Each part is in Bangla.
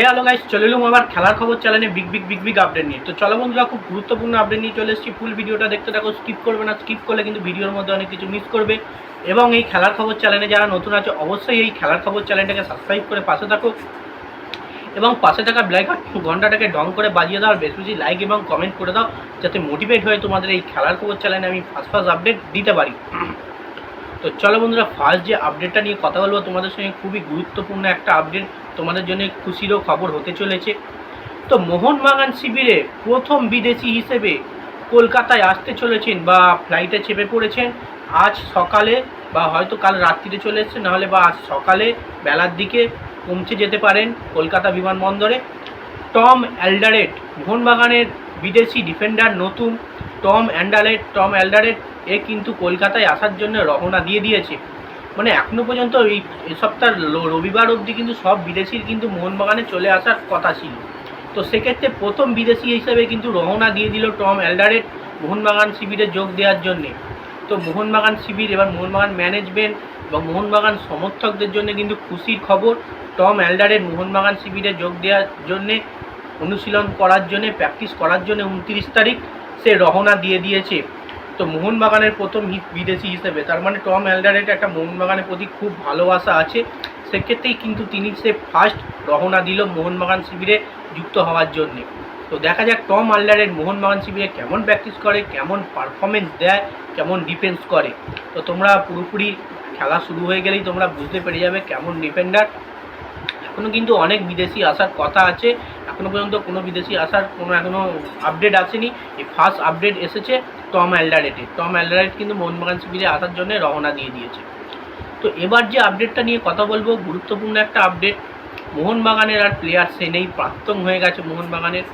এ আলো গাইস চলে এলুম আবার খেলার খবর চ্যানেলে big big big big update নিয়ে। তো চলো বন্ধুরা, খুব গুরুত্বপূর্ণ আপডেট নিয়ে চলে এসেছি। ফুল ভিডিওটা দেখতে থাকো স্কিপ করবে না স্কিপ করলে কিন্তু ভিডিওর মধ্যে অনেক কিছু মিস করবে। এবং এই খেলার খবর চ্যানেলে যারা নতুন আছে, অবশ্যই এই খেলার খবর চ্যানেলটাকে সাবস্ক্রাইব করে পাশে থাকো। এবং পাশে থাকা ব্ল্যাক ঘন্টাটাকে ডং করে বাজিয়ে দাও, আর বেশি বেশি লাইক এবং কমেন্ট করে দাও, যাতে মোটিভেট হয়ে তোমাদের এই খেলার খবর চ্যানেলে আমি ফার্স্ট ফার্স্ট আপডেট দিতে পারি। তো চলো বন্ধুরা ফার্স্ট যে আপডেটটা নিয়ে কথা বলব, তোমাদের সঙ্গে খুবই গুরুত্বপূর্ণ একটা আপডেট তোমাদের জন্য খুশিরও খবর হতে চলেছে। তো মোহনবাগান শিবিরে প্রথম বিদেশি হিসেবে কলকাতায় আসতে চলেছেন বা ফ্লাইটে চেপে পড়েছেন। আজ সকালে বা হয়তো কাল রাত্রিতে চলে এসছে নাহলে বা আজ সকালে বেলার দিকে পৌঁছে যেতে পারেন কলকাতা বিমানবন্দরে। টম অ্যালডারেট, মোহনবাগানের বিদেশি ডিফেন্ডার নতুন। টম অ্যান্ডারেট টম অ্যালডারেট এ কিন্তু কলকাতায় আসার জন্য রওনা দিয়ে দিয়েছে। মানে এখনও পর্যন্ত এই সপ্তাহ রবিবার অবধি কিন্তু সব বিদেশির কিন্তু মোহনবাগানে চলে আসার কথা ছিল। তো সেক্ষেত্রে প্রথম বিদেশি হিসেবে কিন্তু রওনা দিয়ে দিল টম অ্যালডারেট মোহনবাগান শিবিরে যোগ দেওয়ার জন্যে। তো মোহনবাগান শিবির, এবার মোহনবাগান ম্যানেজমেন্ট এবং মোহনবাগান সমর্থকদের জন্য কিন্তু খুশির খবর, টম অ্যালডারের মোহনবাগান শিবিরে যোগ দেওয়ার জন্যে, অনুশীলন করার জন্যে প্র্যাকটিস করার জন্য উনত্রিশ তারিখ সে রওনা দিয়ে দিয়েছে। তো মোহনবাগানের প্রথম বিদেশি হিসেবে, তার মানে টম অ্যালডারের একটা মোহনবাগানের প্রতি খুব ভালোবাসা আছে, সেক্ষেত্রেই কিন্তু তিনি সে ফার্স্ট রওনা দিল মোহনবাগান শিবিরে যুক্ত হওয়ার জন্যে। তো দেখা যাক টম আল্ডারের মোহনবাগান শিবিরে কেমন প্র্যাকটিস করে, কেমন পারফরমেন্স দেয়, কেমন ডিফেন্স করে। তো তোমরা পুরোপুরি খেলা শুরু হয়ে গেলেই তোমরা বুঝতে পেরে যাবে কেমন ডিফেন্ডার এখনও কিন্তু অনেক বিদেশি আসার কথা আছে এখনও পর্যন্ত কোনো বিদেশি আসার কোনো এখনও আপডেট আসেনি। এই ফার্স্ট আপডেট এসেছে। টম অ্যালডারেটে টম অ্যালডারেট কিন্তু মোহনবাগান শিবিরে আসার জন্য রওনা দিয়ে দিয়েছে। তো এবার যে আপডেটটা নিয়ে কথা বলব, গুরুত্বপূর্ণ একটা আপডেট মোহনবাগানের আর প্লেয়ার সে নেই প্রাক্তন হয়ে গেছে মোহনবাগানের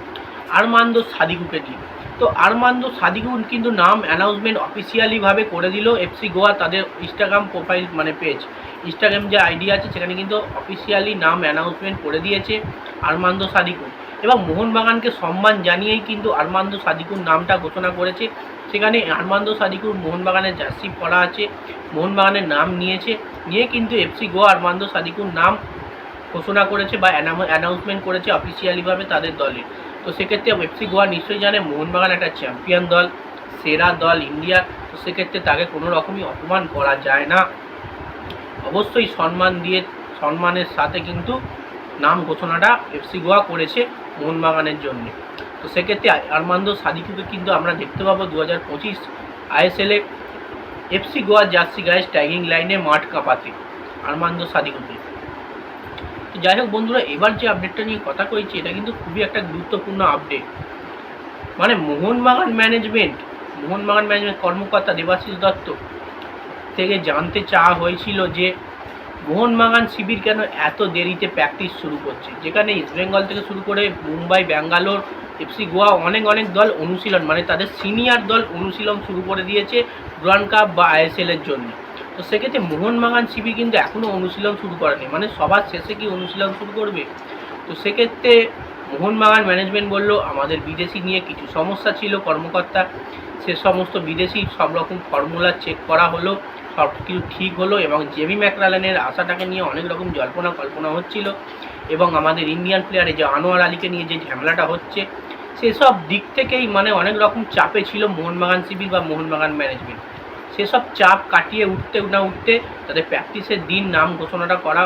আরমান্দ সাদিকুকে নিয়ে। তো আরমান্দ সাদিকু কিন্তু নাম অ্যানাউন্সমেন্ট অফিসিয়ালিভাবে করে দিল এফসি গোয়া তাদের ইনস্টাগ্রাম প্রোফাইল মানে পেজ ইনস্টাগ্রাম যে আইডি আছে, সেখানে কিন্তু অফিসিয়ালি নাম অ্যানাউন্সমেন্ট করে দিয়েছে আরমান্দ সাদিকু। এবং মোহনবাগানকে সম্মান জানিয়েই কিন্তু আরমান্দ সাদিকুর নামটা ঘোষণা করেছে সেখানে আরমান্দ সাদিকুর মোহনবাগানের জার্সি পরা আছে, মোহনবাগানের নাম নিয়েছে। নিয়ে কিন্তু এফসি গোয়া আরমান্দ সাদিকুর নাম ঘোষণা করেছে বা অ্যানাউন্সমেন্ট করেছে অফিসিয়ালিভাবে তাদের দলে। তো সেক্ষেত্রে এফসি গোয়া নিশ্চয়ই জানে মোহনবাগান একটা চ্যাম্পিয়ন দল, সেরা দল ইন্ডিয়া। তো সেক্ষেত্রে তাকে কোনো রকমই অপমান করা যায় না। অবশ্যই সম্মান দিয়ে, সম্মানের সাথে কিন্তু নাম ঘোষণাটা এফসি গোয়া করেছে মোহনবাগানের জন্য। তো সেক্ষেত্রে আরমান্দ সাদিকুকে কিন্তু আমরা দেখতে পাবো দু হাজার পঁচিশ আইএসএলে এফসি গোয়া জার্সি গায়ে ট্যাগিং লাইনে মাঠ কাঁপাতে আরমান্দ সাদিকুকে তো যাই হোক বন্ধুরা, এবার যে আপডেটটা নিয়ে কথা কইছি, এটা কিন্তু খুবই একটা গুরুত্বপূর্ণ আপডেট মানে মোহনবাগান ম্যানেজমেন্ট মোহনবাগান ম্যানেজমেন্ট কর্মকর্তা দেবাশিস দত্ত থেকে জানতে চাওয়া হয়েছিল যে মোহনবাগান শিবির কেন এত দেরিতে প্র্যাকটিস শুরু করছে? যেখানে ইস্টবেঙ্গল থেকে শুরু করে মুম্বাই, ব্যাঙ্গালোর এফসি গোয়া অনেক অনেক দল অনুশীলন মানে তাদের সিনিয়র দল অনুশীলন শুরু করে দিয়েছে ডুরান কাপ বা আইএসএলের জন্য। তো সেক্ষেত্রে মোহনবাগান শিবির কিন্তু এখনও অনুশীলন শুরু করেনি মানে সবার শেষে কি অনুশীলন শুরু করবে? তো সেক্ষেত্রে মোহনবাগান ম্যানেজমেন্ট বলল, আমাদের বিদেশি নিয়ে কিছু সমস্যা ছিল, কর্মকর্তা সে সমস্ত বিদেশি সব রকম ফর্মুলা চেক করা হলো সব কিছু ঠিক হলো এবং জেমি ম্যাকরালেনের আশাটাকে নিয়ে অনেক রকম জল্পনা কল্পনা হচ্ছিল। এবং আমাদের ইন্ডিয়ান প্লেয়ারে যে আনোয়ার আলীকে নিয়ে যে ঝামেলাটা হচ্ছে, সেসব দিক থেকেই মানে অনেক রকম চাপে ছিল মোহনবাগান শিবির বা মোহনবাগান ম্যানেজমেন্ট সেসব চাপ কাটিয়ে উঠতে না উঠতে তাদের প্র্যাকটিসের দিন, নাম ঘোষণাটা করা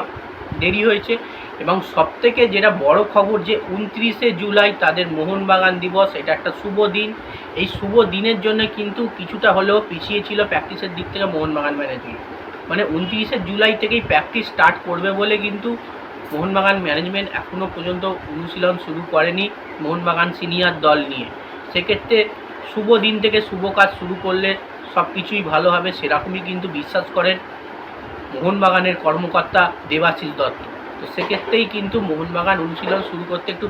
দেরি হয়েছে এবং সবথেকে যেটা বড় খবর যে উনত্রিশে জুলাই তাদের মোহনবাগান দিবস, এটা একটা শুভ দিন। এই শুভ দিনের জন্য কিন্তু কিছুটা হলেও পিছিয়ে ছিল প্র্যাকটিসের দিক থেকে মোহনবাগান ম্যানেজমেন্ট মানে উনত্রিশে জুলাই থেকেই প্র্যাকটিস স্টার্ট করবে বলে কিন্তু মোহনবাগান ম্যানেজমেন্ট এখনও পর্যন্ত অনুশীলন শুরু করেনি মোহনবাগান সিনিয়র দল নিয়ে। সেক্ষেত্রে শুভ দিন থেকে শুভ কাজ শুরু করলে সব কিছুই ভালো হবে সেরকমই কিন্তু বিশ্বাস করেন মোহনবাগানের কর্মকর্তা দেবাশিস দত্ত। তো সেক্ষেত্রেই কিন্তু মোহনবাগান অনুশীলন শুরু করতে একটু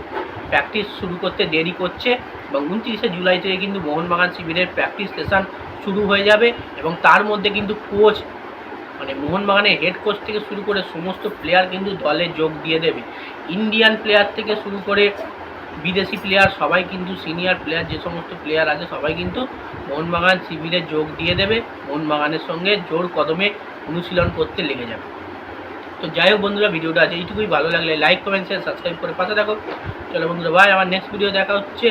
প্র্যাকটিস শুরু করতে দেরি করছে এবং উনত্রিশে জুলাই থেকে কিন্তু মোহনবাগান শিবিরের প্র্যাকটিস সেশন শুরু হয়ে যাবে এবং তার মধ্যে কিন্তু কোচ মানে মোহনবাগানের হেড কোচ থেকে শুরু করে সমস্ত প্লেয়ার কিন্তু দলে যোগ দিয়ে দেবে। ইন্ডিয়ান প্লেয়ার থেকে শুরু করে বিদেশি প্লেয়ার সবাই কিন্তু সিনিয়র প্লেয়ার যে সমস্ত প্লেয়ার আছে, সবাই কিন্তু মোহনবাগান শিবিরে যোগ দিয়ে দেবে। মোহনবাগানের সঙ্গে জোর কদমে অনুশীলন করতে লেগে যাবে। তো যাই হোক বন্ধুরা, ভিডিওটা আছে এইটুকুই। ভালো লাগলে লাইক কমেন্ট শেয়ার সাবস্ক্রাইব করে পাশে থাকো। চলো বন্ধুরা ভাই আমার নেক্সট ভিডিও দেখা হচ্ছে